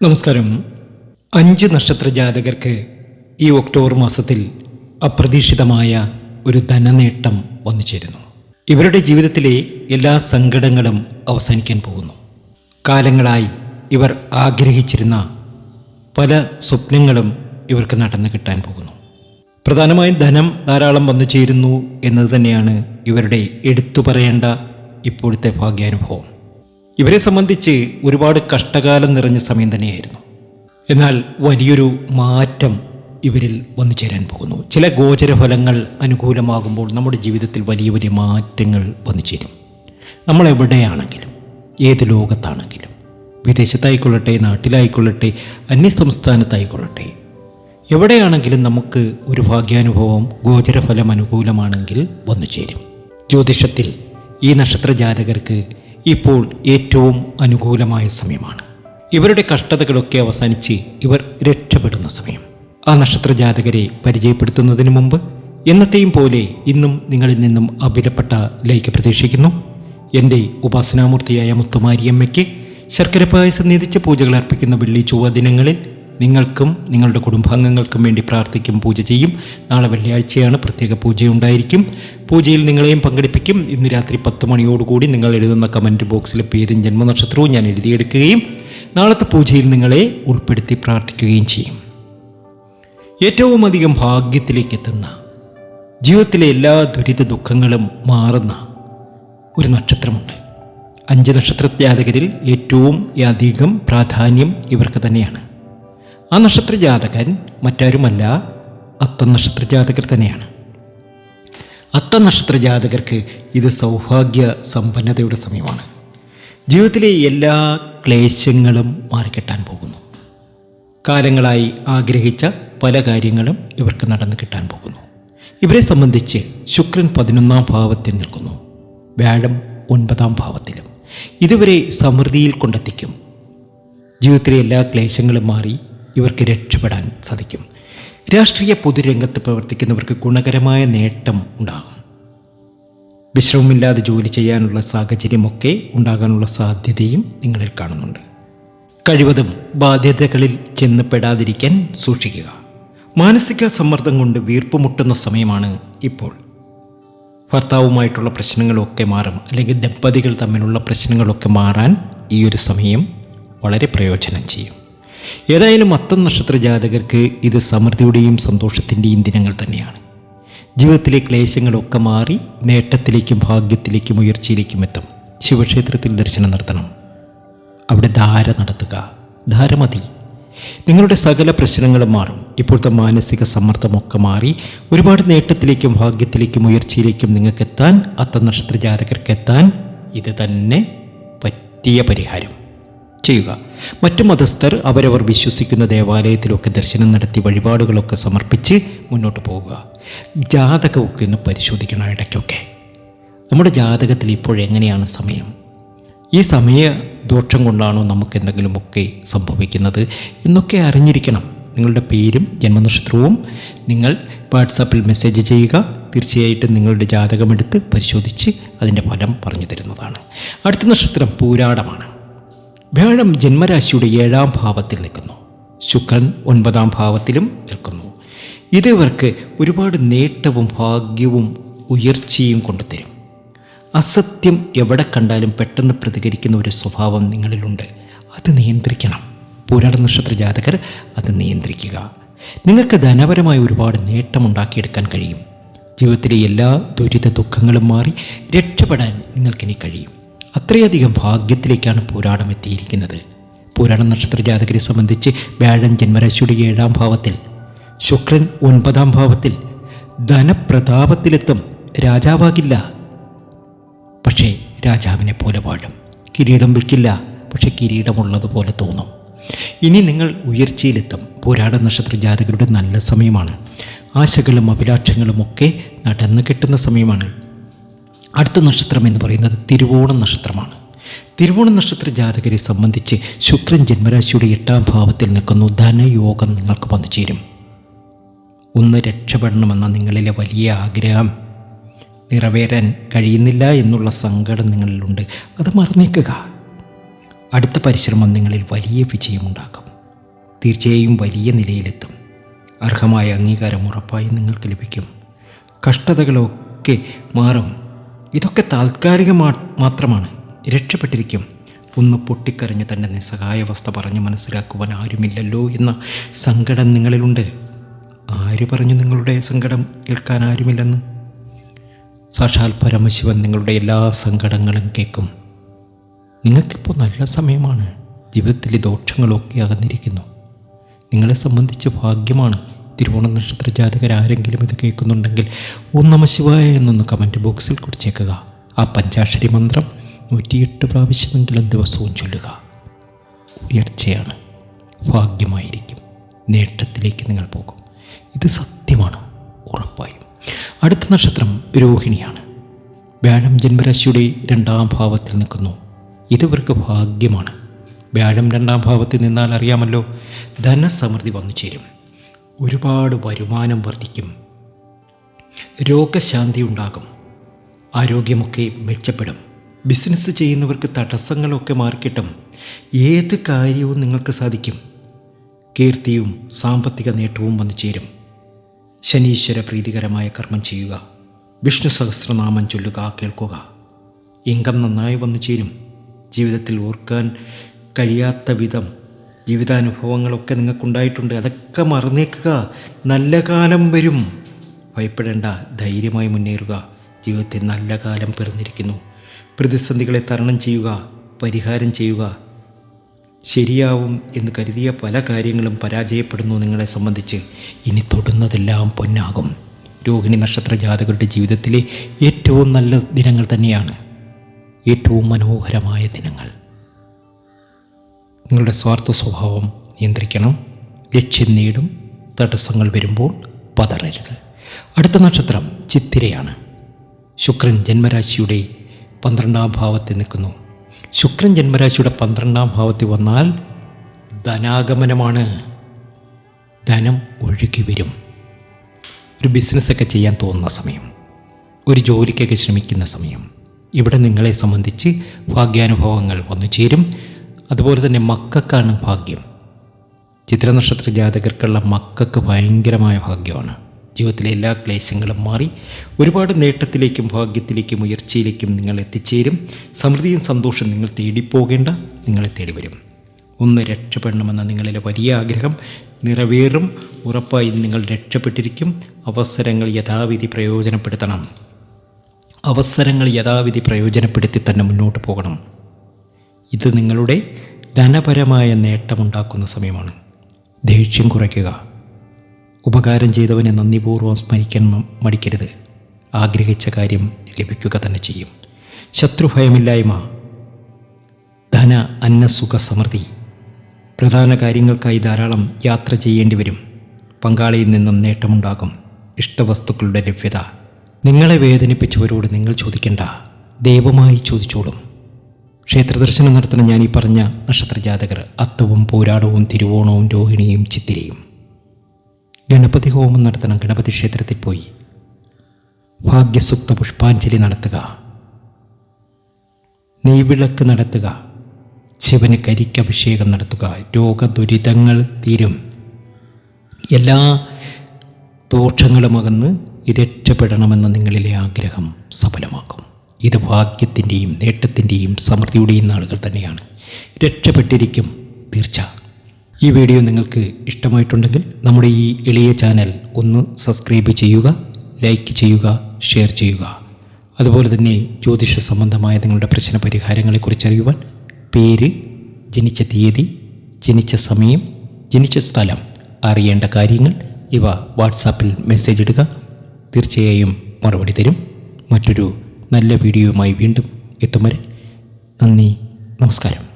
നമസ്കാരം. അഞ്ച് നക്ഷത്ര ജാതകർക്ക് ഈ ഒക്ടോബർ മാസത്തിൽ അപ്രതീക്ഷിതമായ ഒരു ധനനേട്ടം വന്നു ചേരുന്നു. ഇവരുടെ ജീവിതത്തിലെ എല്ലാ സങ്കടങ്ങളും അവസാനിക്കാൻ പോകുന്നു. കാലങ്ങളായി ഇവർ ആഗ്രഹിച്ചിരുന്ന പല സ്വപ്നങ്ങളും ഇവർക്ക് നടന്നു കിട്ടാൻ പോകുന്നു. പ്രധാനമായും ധനം ധാരാളം വന്നു ചേരുന്നു എന്നത് തന്നെയാണ് ഇവരുടെ എടുത്തു പറയേണ്ട ഇപ്പോഴത്തെ ഭാഗ്യാനുഭവം. ഇവരെ സംബന്ധിച്ച് ഒരുപാട് കഷ്ടകാലം നിറഞ്ഞ സമയം തന്നെയായിരുന്നു. എന്നാൽ വലിയൊരു മാറ്റം ഇവരിൽ വന്നു ചേരാൻ പോകുന്നു. ചില ഗോചരഫലങ്ങൾ അനുകൂലമാകുമ്പോൾ നമ്മുടെ ജീവിതത്തിൽ വലിയ വലിയ മാറ്റങ്ങൾ വന്നു ചേരും. നമ്മളെവിടെയാണെങ്കിലും ഏത് ലോകത്താണെങ്കിലും വിദേശത്തായിക്കൊള്ളട്ടെ നാട്ടിലായിക്കൊള്ളട്ടെ അന്യസംസ്ഥാനത്തായിക്കൊള്ളട്ടെ എവിടെയാണെങ്കിലും നമുക്ക് ഒരു ഭാഗ്യാനുഭവം ഗോചരഫലം അനുകൂലമാണെങ്കിൽ വന്നു ചേരും. ജ്യോതിഷത്തിൽ ഈ നക്ഷത്ര ജാതകർക്ക് ഇപ്പോൾ ഏറ്റവും അനുകൂലമായ സമയമാണ്. ഇവരുടെ കഷ്ടതകളൊക്കെ അവസാനിച്ച് ഇവർ രക്ഷപ്പെടുന്ന സമയം. ആ നക്ഷത്ര ജാതകരെ പരിചയപ്പെടുത്തുന്നതിന് മുമ്പ് എന്നത്തെയും പോലെ ഇന്നും നിങ്ങളിൽ നിന്നും അഭിലപ്പെട്ട ലൈക്ക് പ്രതീക്ഷിക്കുന്നു. എന്റെ ഉപാസനാമൂർത്തിയായ മുത്തുമാരിയമ്മയ്ക്ക് ശർക്കര പായസം നീതിച്ച് പൂജകൾ അർപ്പിക്കുന്ന വെള്ളി ചൊവ്വ ദിനങ്ങളിൽ നിങ്ങൾക്കും നിങ്ങളുടെ കുടുംബാംഗങ്ങൾക്കും വേണ്ടി പ്രാർത്ഥിക്കും പൂജ ചെയ്യും. നാളെ വെള്ളിയാഴ്ചയാണ് പ്രത്യേക പൂജയുണ്ടായിരിക്കും. പൂജയിൽ നിങ്ങളെയും പങ്കെടുപ്പിക്കും. ഇന്ന് രാത്രി പത്ത് മണിയോടുകൂടി നിങ്ങൾ എഴുതുന്ന കമന്റ് ബോക്സിലെ പേരും ജന്മനക്ഷത്രവും ഞാൻ എഴുതിയെടുക്കുകയും നാളത്തെ പൂജയിൽ നിങ്ങളെ ഉൾപ്പെടുത്തി പ്രാർത്ഥിക്കുകയും ചെയ്യും. ഏറ്റവും അധികം ഭാഗ്യത്തിലേക്ക് എത്തുന്ന ജീവിതത്തിലെ എല്ലാ ദുരിത ദുഃഖങ്ങളും മാറുന്ന ഒരു നക്ഷത്രമുണ്ട്. അഞ്ച് നക്ഷത്ര ജാതകരിൽ ഏറ്റവും അധികം പ്രാധാന്യം ഇവർക്ക് തന്നെയാണ്. ആ നക്ഷത്ര ജാതകൻ മറ്റാരുമല്ല അത്ത നക്ഷത്ര ജാതകർ തന്നെയാണ്. അത്ത നക്ഷത്ര ജാതകർക്ക് ഇത് സൗഭാഗ്യ സമ്പന്നതയുടെ സമയമാണ്. ജീവിതത്തിലെ എല്ലാ ക്ലേശങ്ങളും മാറിക്കിട്ടാൻ പോകുന്നു. കാലങ്ങളായി ആഗ്രഹിച്ച പല കാര്യങ്ങളും ഇവർക്ക് നടന്നു കിട്ടാൻ പോകുന്നു. ഇവരെ സംബന്ധിച്ച് ശുക്രൻ പതിനൊന്നാം ഭാവത്തിൽ നിൽക്കുന്നു. വ്യാഴം ഒൻപതാം ഭാവത്തിലും. ഇതുവരെ സമൃദ്ധിയിൽ കൊണ്ടെത്തിക്കും. ജീവിതത്തിലെ എല്ലാ ക്ലേശങ്ങളും മാറി ഇവർക്ക് രക്ഷപ്പെടാൻ സാധിക്കും. രാഷ്ട്രീയ പൊതുരംഗത്ത് പ്രവർത്തിക്കുന്നവർക്ക് ഗുണകരമായ നേട്ടം ഉണ്ടാകും. വിശ്രമമില്ലാതെ ജോലി ചെയ്യാനുള്ള സാഹചര്യമൊക്കെ ഉണ്ടാകാനുള്ള സാധ്യതയും നിങ്ങളിൽ കാണുന്നുണ്ട്. കഴിവതും ബാധ്യതകളിൽ ചെന്ന് പെടാതിരിക്കാൻ സൂക്ഷിക്കുക. മാനസിക സമ്മർദ്ദം കൊണ്ട് വീർപ്പുമുട്ടുന്ന സമയമാണ് ഇപ്പോൾ. ഭർത്താവുമായിട്ടുള്ള പ്രശ്നങ്ങളൊക്കെ മാറും അല്ലെങ്കിൽ ദമ്പതികൾ തമ്മിലുള്ള പ്രശ്നങ്ങളൊക്കെ മാറാൻ ഈ ഒരു സമയം വളരെ പ്രയോജനം ചെയ്യും. ഏതായാലും അത്തം നക്ഷത്ര ജാതകർക്ക് ഇത് സമൃദ്ധിയുടെയും സന്തോഷത്തിന്റെയും ദിനങ്ങൾ തന്നെയാണ്. ജീവിതത്തിലെ ക്ലേശങ്ങളൊക്കെ മാറി നേട്ടത്തിലേക്കും ഭാഗ്യത്തിലേക്കും ഉയർച്ചയിലേക്കും എത്തും. ശിവക്ഷേത്രത്തിൽ ദർശനം നടത്തണം. അവിടെ ധാര നടത്തുക. ധാര മതി. നിങ്ങളുടെ സകല പ്രശ്നങ്ങളും മാറും. ഇപ്പോഴത്തെ മാനസിക സമ്മർദ്ദമൊക്കെ മാറി ഒരുപാട് നേട്ടത്തിലേക്കും ഭാഗ്യത്തിലേക്കും ഉയർച്ചയിലേക്കും നിങ്ങൾക്കെത്താൻ അത്ത നക്ഷത്ര ജാതകർക്കെത്താൻ ഇത് തന്നെ പറ്റിയ പരിഹാരം. ചെയ്യുക. മറ്റു മതസ്ഥർ അവരവർ വിശ്വസിക്കുന്ന ദേവാലയത്തിലൊക്കെ ദർശനം നടത്തി വഴിപാടുകളൊക്കെ സമർപ്പിച്ച് മുന്നോട്ട് പോവുക ജാതകമൊക്കെ ഒന്ന് പരിശോധിക്കണം ഇടയ്ക്കൊക്കെ. നമ്മുടെ ജാതകത്തിൽ ഇപ്പോഴെങ്ങനെയാണ് സമയം? ഈ സമയ ദോഷം കൊണ്ടാണോ നമുക്ക് എന്തെങ്കിലുമൊക്കെ സംഭവിക്കുന്നത് എന്നൊക്കെ അറിഞ്ഞിരിക്കണം. നിങ്ങളുടെ പേരും ജന്മനക്ഷത്രവും നിങ്ങൾ വാട്സാപ്പിൽ മെസ്സേജ് ചെയ്യുക. തീർച്ചയായിട്ടും നിങ്ങളുടെ ജാതകമെടുത്ത് പരിശോധിച്ച് അതിന്റെ ഫലം പറഞ്ഞു തരുന്നതാണ്. അടുത്ത നക്ഷത്രം പൂരാടമാണ്. വ്യാഴം ജന്മരാശിയുടെ ഏഴാം ഭാവത്തിൽ നിൽക്കുന്നു. ശുക്രൻ ഒൻപതാം ഭാവത്തിലും നിൽക്കുന്നു. ഇത് ഒരുപാട് നേട്ടവും ഭാഗ്യവും ഉയർച്ചയും കൊണ്ടുതരും. അസത്യം എവിടെ കണ്ടാലും പെട്ടെന്ന് പ്രതികരിക്കുന്ന ഒരു സ്വഭാവം നിങ്ങളിലുണ്ട്. അത് നിയന്ത്രിക്കണം. പുരാട നക്ഷത്ര ജാതകർ അത് നിയന്ത്രിക്കുക. നിങ്ങൾക്ക് ധനപരമായ ഒരുപാട് നേട്ടമുണ്ടാക്കിയെടുക്കാൻ കഴിയും. ജീവിതത്തിലെ എല്ലാ ദുരിത ദുഃഖങ്ങളും മാറി രക്ഷപ്പെടാൻ നിങ്ങൾക്കിനി കഴിയും. അത്രയധികം ഭാഗ്യത്തിലേക്കാണ് പുരാണം എത്തിയിരിക്കുന്നത്. പുരാണ നക്ഷത്ര ജാതകരെ സംബന്ധിച്ച് വ്യാഴം ജന്മരാശിയുടെ ഏഴാം ഭാവത്തിൽ ശുക്രൻ ഒൻപതാം ഭാവത്തിൽ ധനപ്രതാപത്തിലെത്തും രാജാവാകില്ല. പക്ഷേ രാജാവിനെ പോലെ വാഴും. കിരീടം വയ്ക്കില്ല പക്ഷേ കിരീടമുള്ളതുപോലെ തോന്നും. ഇനി നിങ്ങൾ ഉയർച്ചയിലെത്തും. പോരാട നക്ഷത്ര ജാതകരുടെ നല്ല സമയമാണ്. ആശകളും അഭിലാഷങ്ങളും ഒക്കെ നടന്നു കിട്ടുന്ന സമയമാണ്. അടുത്ത നക്ഷത്രം എന്ന് പറയുന്നത് തിരുവോണം നക്ഷത്രമാണ്. തിരുവോണ നക്ഷത്ര ജാതകരെ സംബന്ധിച്ച് ശുക്രൻ ജന്മരാശിയുടെ എട്ടാം ഭാവത്തിൽ നിൽക്കുന്നു. ധനയോഗം നിങ്ങൾക്ക് വന്നു ചേരും. ഒന്ന് രക്ഷപ്പെടണമെന്ന നിങ്ങളിലെ വലിയ ആഗ്രഹം. നിറവേറാൻ കഴിയുന്നില്ല എന്നുള്ള സങ്കടം നിങ്ങളിലുണ്ട്. അത് മറന്നേക്കുക. അടുത്ത പരിശ്രമം നിങ്ങളിൽ വലിയ വിജയമുണ്ടാക്കും. തീർച്ചയായും വലിയ നിലയിലെത്തും. അർഹമായ അംഗീകാരം ഉറപ്പായും നിങ്ങൾക്ക് ലഭിക്കും. കഷ്ടതകളൊക്കെ മാറും. ഇതൊക്കെ താൽക്കാലികമാ മാത്രമാണ്. രക്ഷപ്പെട്ടിരിക്കും. ഒന്ന് പൊട്ടിക്കരഞ്ഞ് തന്റെ നിസ്സഹായാവസ്ഥ പറഞ്ഞ് മനസ്സിലാക്കുവാൻ ആരുമില്ലല്ലോ എന്ന സങ്കടം നിങ്ങളിലുണ്ട്. ആര് പറഞ്ഞു നിങ്ങളുടെ സങ്കടം കേൾക്കാൻ ആരുമില്ലെന്ന്? സാക്ഷാൽ പരമശിവൻ നിങ്ങളുടെ എല്ലാ സങ്കടങ്ങളും കേൾക്കും. നിങ്ങൾക്കിപ്പോൾ നല്ല സമയമാണ്. ജീവിതത്തിലെ ദോഷങ്ങളൊക്കെ അകന്നിരിക്കുന്നു. നിങ്ങളെ സംബന്ധിച്ച് ഭാഗ്യമാണ്. തിരുവോണ നക്ഷത്ര ജാതകരാരെങ്കിലും ഇത് കേൾക്കുന്നുണ്ടെങ്കിൽ ഓം നമ ശിവായ എന്നൊന്ന് കമന്റ് ബോക്സിൽ കുടിച്ചേക്കുക ആ പഞ്ചാക്ഷരി മന്ത്രം നൂറ്റിയെട്ട് പ്രാവശ്യമെങ്കിലും ദിവസവും ചൊല്ലുക. ഉയർച്ചയാണ്. ഭാഗ്യമായിരിക്കും. നേട്ടത്തിലേക്ക് നിങ്ങൾ പോകും. ഇത് സത്യമാണ്. ഉറപ്പായും. അടുത്ത നക്ഷത്രം രോഹിണിയാണ്. വ്യാഴം ജന്മരാശിയുടെ രണ്ടാം ഭാവത്തിൽ നിൽക്കുന്നു. ഇതിവർക്ക് ഭാഗ്യമാണ്. വ്യാഴം രണ്ടാം ഭാവത്തിൽ നിന്നാൽ അറിയാമല്ലോ ധനസമൃദ്ധി വന്നു ചേരും ഒരുപാട് വരുമാനം വർദ്ധിക്കും. രോഗശാന്തി ഉണ്ടാകും. ആരോഗ്യമൊക്കെ മെച്ചപ്പെടും. ബിസിനസ് ചെയ്യുന്നവർക്ക് തടസ്സങ്ങളൊക്കെ മാറിക്കിട്ടും. ഏത് കാര്യവും നിങ്ങൾക്ക് സാധിക്കും. കീർത്തിയും സാമ്പത്തിക നേട്ടവും വന്നു ചേരും. ശനീശ്വര പ്രീതികരമായ കർമ്മം ചെയ്യുക. വിഷ്ണു സഹസ്രനാമം ചൊല്ലുക കേൾക്കുക. ഇൻകം നന്നായി വന്നു ചേരും. ജീവിതത്തിൽ ഓർക്കാൻ കഴിയാത്ത വിധം ജീവിതാനുഭവങ്ങളൊക്കെ നിങ്ങൾക്കുണ്ടായിട്ടുണ്ട്. അതൊക്കെ മറന്നേക്കുക. നല്ല കാലം വരും. ഭയപ്പെടേണ്ട. ധൈര്യമായി മുന്നേറുക. ജീവിതത്തിൽ നല്ല കാലം പിറന്നിരിക്കുന്നു. പ്രതിസന്ധികളെ തരണം ചെയ്യുക. പരിഹാരം ചെയ്യുക. ശരിയാവും എന്ന് കരുതിയ പല കാര്യങ്ങളും പരാജയപ്പെടുന്നു നിങ്ങളെ സംബന്ധിച്ച്. ഇനി തൊടുന്നതെല്ലാം പൊന്നാകും. രോഹിണി നക്ഷത്ര ജാതകരുടെ ജീവിതത്തിലെ ഏറ്റവും നല്ല ദിനങ്ങൾ തന്നെയാണ്. ഏറ്റവും മനോഹരമായ ദിനങ്ങൾ. നിങ്ങളുടെ സ്വാർത്ഥ സ്വഭാവം നിയന്ത്രിക്കണം. ലക്ഷ്യം നേടും. തടസ്സങ്ങൾ വരുമ്പോൾ പതറരുത്. അടുത്ത നക്ഷത്രം ചിത്തിരയാണ്. ശുക്രൻ ജന്മരാശിയുടെ പന്ത്രണ്ടാം ഭാവത്തിൽ നിൽക്കുന്നു. ശുക്രൻ ജന്മരാശിയുടെ പന്ത്രണ്ടാം ഭാവത്തിൽ വന്നാൽ ധനാഗമനമാണ്. ധനം ഒഴുകി വരും. ഒരു ബിസിനസ്സൊക്കെ ചെയ്യാൻ തോന്നുന്ന സമയം. ഒരു ജോലിക്കൊക്കെ ശ്രമിക്കുന്ന സമയം. ഇവിടെ നിങ്ങളെ സംബന്ധിച്ച് ഭാഗ്യാനുഭവങ്ങൾ വന്നു ചേരും അതുപോലെ തന്നെ മക്കൾക്കാണ് ഭാഗ്യം. ചിത്രനക്ഷത്ര ജാതകർക്കുള്ള മക്കൾക്ക് ഭയങ്കരമായ ഭാഗ്യമാണ്. ജീവിതത്തിലെ എല്ലാ ക്ലേശങ്ങളും മാറി ഒരുപാട് നേട്ടത്തിലേക്കും ഭാഗ്യത്തിലേക്കും ഉയർച്ചയിലേക്കും നിങ്ങൾ എത്തിച്ചേരും. സമൃദ്ധിയും സന്തോഷം നിങ്ങൾ തേടിപ്പോകേണ്ട നിങ്ങളെ തേടി വരും ഒന്ന് രക്ഷപ്പെടണമെന്ന നിങ്ങളിലെ വലിയ ആഗ്രഹം നിറവേറും. ഉറപ്പായി നിങ്ങൾ രക്ഷപ്പെട്ടിരിക്കും. അവസരങ്ങൾ യഥാവിധി പ്രയോജനപ്പെടുത്തണം. അവസരങ്ങൾ യഥാവിധി പ്രയോജനപ്പെടുത്തി തന്നെ മുന്നോട്ട് പോകണം. ഇത് നിങ്ങളുടെ ധനപരമായ നേട്ടമുണ്ടാക്കുന്ന സമയമാണ്. ദേഷ്യം കുറയ്ക്കുക. ഉപകാരം ചെയ്തവനെ നന്ദിപൂർവം സ്മരിക്കാൻ മടിക്കരുത്. ആഗ്രഹിച്ച കാര്യം ലഭിക്കുക തന്നെ ചെയ്യും. ശത്രുഭയമില്ലായ്മ. ധന അന്നസുഖ സമൃദ്ധി. പ്രധാന കാര്യങ്ങൾക്കായി ധാരാളം യാത്ര ചെയ്യേണ്ടി വരും. പങ്കാളിയിൽ നിന്നും നേട്ടമുണ്ടാകും. ഇഷ്ടവസ്തുക്കളുടെ ലഭ്യത. നിങ്ങളെ വേദനിപ്പിച്ചവരോട് നിങ്ങൾ ചോദിക്കേണ്ട. ദൈവമായി ചോദിച്ചോളും. ക്ഷേത്രദർശനം നടത്തുന്ന ഞാൻ ഈ പറഞ്ഞ നക്ഷത്ര ജാതകർ അത്തവും പോരാടവും തിരുവോണവും രോഹിണിയും ചിത്തിരയും. ഗണപതി ഹോമം നടത്തണം ഗണപതി ക്ഷേത്രത്തിൽ പോയി. ഭാഗ്യസുക്ത പുഷ്പാഞ്ജലി നടത്തുക. നെയ്വിളക്ക് നടത്തുക. ശിവന് കരിക്കഭിഷേകം നടത്തുക. രോഗദുരിതങ്ങൾ തീരും. എല്ലാ ദോഷങ്ങളും അകന്ന് രക്ഷപ്പെടണമെന്ന നിങ്ങളിലെ ആഗ്രഹം സഫലമാക്കും. ഇത് ഭാഗ്യത്തിന്റെയും നേട്ടത്തിന്റെയും സമൃദ്ധിയുടെയും നാളുകൾ തന്നെയാണ്. രക്ഷപ്പെട്ടിരിക്കും. തീർച്ച. ഈ വീഡിയോ നിങ്ങൾക്ക് ഇഷ്ടമായിട്ടുണ്ടെങ്കിൽ നമ്മുടെ ഈ എളിയ ചാനൽ ഒന്ന് സബ്സ്ക്രൈബ് ചെയ്യുക ലൈക്ക് ചെയ്യുക ഷെയർ ചെയ്യുക. അതുപോലെ തന്നെ ജ്യോതിഷ സംബന്ധമായ നിങ്ങളുടെ പ്രശ്ന പരിഹാരങ്ങളെക്കുറിച്ച് അറിയുവാൻ പേര് ജനിച്ച തീയതി ജനിച്ച സമയം ജനിച്ച സ്ഥലം അറിയേണ്ട കാര്യങ്ങൾ ഇവ വാട്സാപ്പിൽ മെസ്സേജ് ഇടുക. തീർച്ചയായും മറുപടി തരും. മറ്റൊരു നല്ല വീഡിയോയുമായി വീണ്ടും എത്തും വരെ നന്ദി നമസ്കാരം.